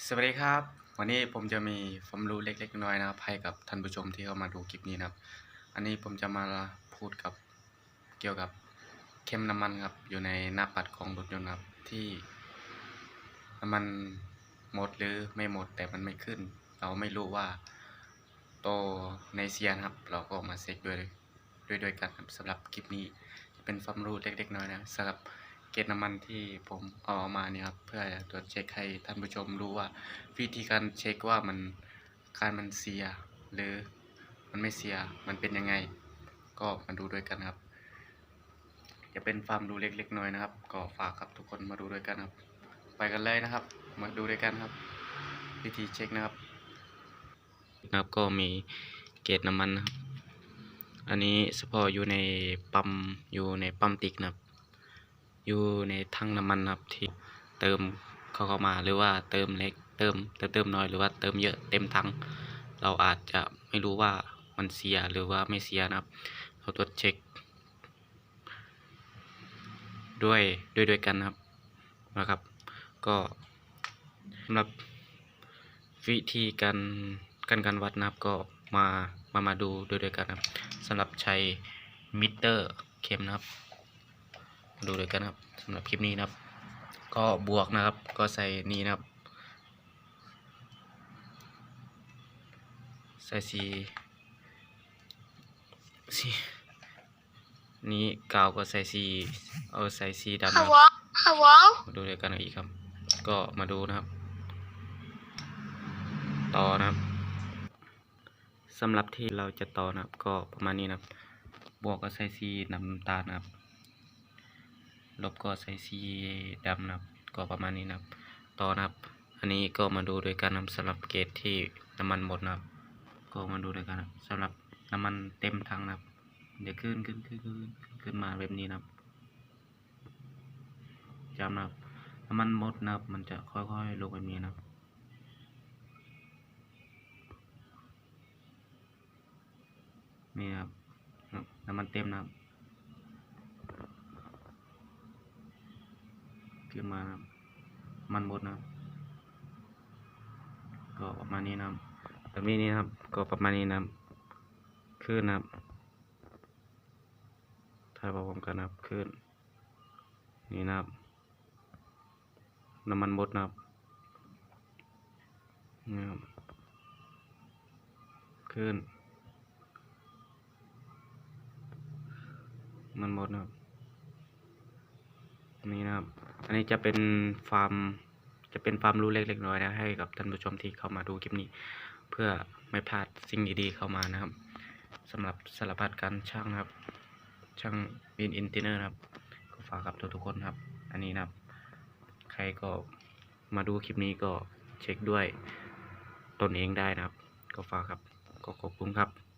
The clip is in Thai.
สวัสดีครับ วันนี้ผมจะมีความรู้เล็กๆน้อยๆนะครับให้กับท่านผู้ชมที่เข้ามาดูคลิปนี้นะครับ อันนี้ผมจะมาพูดกับเกี่ยวกับเข็มน้ำมันครับอยู่ในหน้าปัดของรถยนต์ครับที่น้ำมันหมดหรือไม่หมดแต่มันไม่ขึ้น เราไม่รู้ว่าโตในเซียนครับ เราก็มาเช็คด้วยด้วยด้วยกันครับสำหรับคลิปนี้จะเป็นความรู้เล็กๆน้อยๆนะสำหรับ เกจน้ำมันที่ผมเอามาเนี่ยครับเพื่อตรวจเช็คให้ท่านผู้ชมรู้ว่า วิธีการเช็คว่ามันการมันเสีย หรือมันไม่เสียมันเป็นยังไง ก็มาดูด้วยกันครับจะเป็นความรู้เล็กๆน้อยนะครับ ก็ฝากครับทุกคนมาดูด้วยกันครับ ไปกันเลยนะครับ มาดูด้วยกันครับ วิธีเช็คนะครับนะครับก็มีเกจน้ำมันนะครับ อันนี้เฉพาะอยู่ในปั๊มอยู่ในปั๊มติกนะครับ อยู่ในถังน้ำมันครับที่เติมเข้าเข้ามาหรือว่าเติมเล็กเติมเติมเติมน้อยหรือว่าเติมเยอะเต็มถังเราอาจจะไม่รู้ว่ามันเสียหรือว่าไม่เสียนะครับเราตรวจเช็ค ด้วยด้วยด้วยกันครับนะครับ ก็สำหรับวิธีการการการวัดนะครับก็มามามาดูด้วยด้วยกันนะครับสำหรับใช้มิเตอร์เข็มนะครับ ดูด้วยกันครับสำหรับคลิปนี้นะครับ ก็บวกนะครับ ก็ใส่นี่นะครับ ใส่สีสีนี้กาวก็ใส่สีเอาใส่สีดำนะครับ Hello? Hello? มาดูด้วยกันอีกครับ ก็มาดูนะครับ ต่อนะครับสำหรับที่เราจะต่อนะครับ ก็ประมาณนี้นะครับบวกก็ใส่สีน้ำตาลนะครับ ลบก็ใส่สีดำนะครับ ก็ประมาณนี้นะครับ ต่อนะครับ อันนี้ก็มาดูด้วยกันนะครับสำหรับเกจที่น้ำมันหมดนะครับ ก็มาดูด้วยกันนะครับสำหรับน้ำมันเต็มถังนะครับ เดี๋ยวขึ้นขึ้นขึ้นขึ้นขึ้นมาแบบนี้นะครับจำนะครับน้ำมันหมดนะครับ มันจะค่อยๆลงแบบนี้นะครับนี่นะครับน้ำมันเต็มนะครับ ขึ้นมานะมันหมดนะก็ประมาณนี้นะแบบนี้นี่นะครับ ก็ประมาณนี้นะขึ้นนะครับถ่ายพร้อมกันนะครับขึ้น นี่นะครับ น้ำมันหมดนะครับนี่ครับขึ้น มันหมดนะครับ นี่นะครับ อันนี้จะเป็นฟาร์มจะเป็นฟาร์มรู้เล็กๆน้อยนะให้กับท่านผู้ชมที่เข้ามาดูคลิปนี้ เพื่อไม่พลาดสิ่งดีๆเข้ามานะครับสำหรับสารพัดการช่างนะครับ ช่างบินอินเทอร์เนอร์นะครับ ก็ฝากกับทุกๆคนครับ อันนี้นะครับ ใครก็มาดูคลิปนี้ก็เช็คด้วยตนเองได้นะครับ ก็ฝากครับก็ขอบคุณครับ